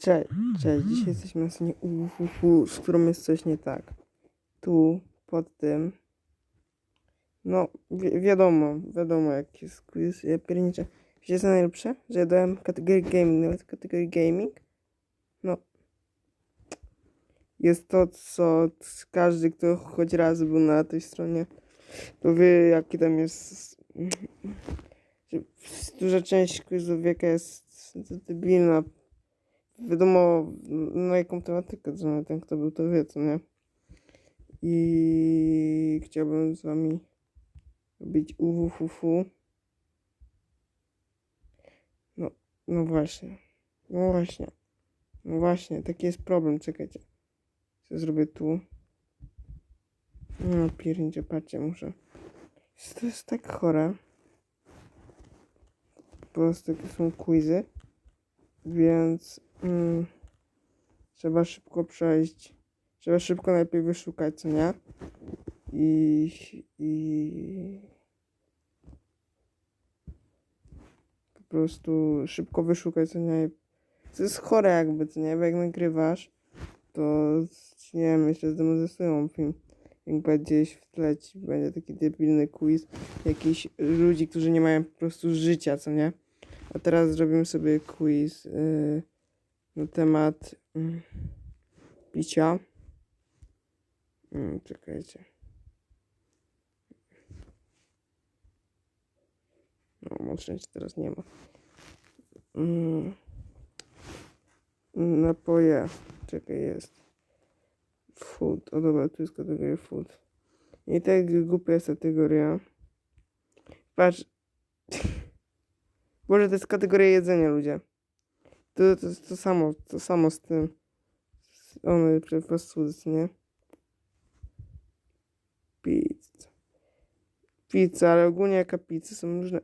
Cześć, cześć. Dzisiaj jesteśmy na scenie UFU, z którą jest coś nie tak. Tu, pod tym. No, wi wiadomo, wiadomo jak jest quiz. Ja pierniczę. Wiecie co najlepsze? Że ja dałem kategorię gaming, nawet kategorię gaming. No. Jest to, co każdy, kto choć raz był na tej stronie, to wie, jaki tam jest. Duża część quizów, jaka jest debilna, wiadomo na jaką tematykę, nie, ten kto był to wie, co nie. I chciałbym z wami robić uwufufu. No, no właśnie. No właśnie. No właśnie, taki jest problem, czekajcie. Co zrobię tu? No piernicze, patrzcie, muszę. To jest tak chore. Po prostu takie są quizy. Więc mm, trzeba szybko przejść. Trzeba szybko najpierw wyszukać, co nie? I, i po prostu szybko wyszukać, co nie? To jest chore jakby, co nie? Bo jak nagrywasz, to nie wiem, jeszcze zdemonstrują film. Jak będzie gdzieś w tle będzie taki debilny quiz jakichś ludzi, którzy nie mają po prostu życia, co nie? A teraz zrobimy sobie quiz yy, na temat mm, picia. Mm, czekajcie. No, mocniejszy teraz nie ma. Mm, napoje. Czekaj, jest. Food. O dobra, tu jest kategoria food. I tak głupia jest kategoria. Patrz. Boże, to jest kategoria jedzenia, ludzie. To, to jest to samo, to samo z tym. One po prostu, nie? Pizza. Pizza, ale ogólnie jaka pizza są różne.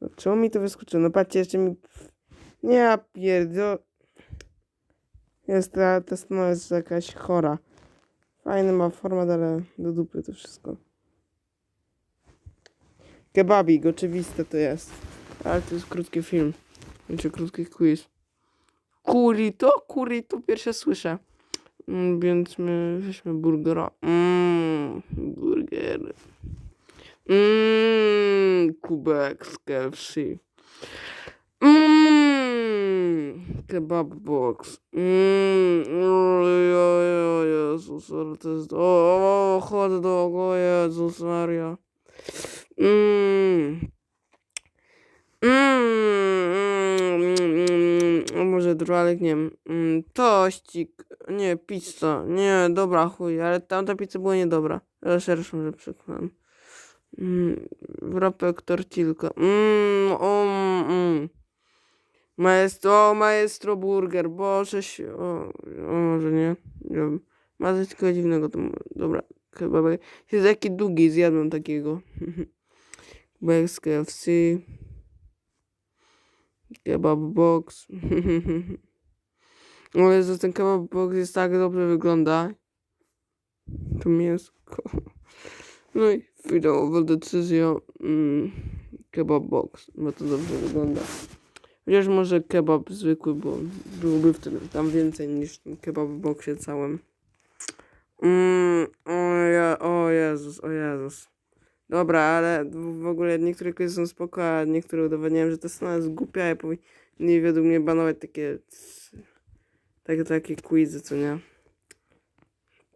No, czemu mi to wyskoczyło? No patrzcie, jeszcze mi... Nie, ja pierdo... Jest ta, ta strona jest jakaś chora. Fajny ma format, ale do dupy to wszystko. Kebabik, oczywiste to jest. Ale to jest krótki film. Znaczy krótki quiz. Kurito? Kurito pierwsze słyszę. Mm, Więc my weźmy burgera. Mmm, burger. Mmm, kubek z KFC. Mmm, kebab box. Mmm, o Jezus, ale to jest... O, o hot dog, o Jezus Maria. Mmm. Mm, może drwalek, nie wiem. Mm, tościk, nie, pizza, nie, dobra, chuj, ale tamta pizza była niedobra. Szerszą, może przekonam. Mm, wropek, tortilka. Mm, o, mm. Maestro, o, maestro burger, boże się, o, o może nie, nie wiem. Ma coś takiego dziwnego, to, dobra, be- jest taki długi, zjadłem takiego. Z KFC. Kebab box. O Jezu, ten kebab box jest tak dobrze wygląda. To mięsko. No i finałowa decyzja. Mm, kebab box, bo to dobrze wygląda. Chociaż może kebab zwykły, bo byłoby wtedy tam więcej niż w tym kebab boxie całym. Mm, o, ja, o Jezus, o Jezus. Dobra, ale w ogóle niektóre quizy są spoko, a niektóre udowadniają, że to strona jest głupia i powinni według mnie banować takie takie, takie quizy, co nie?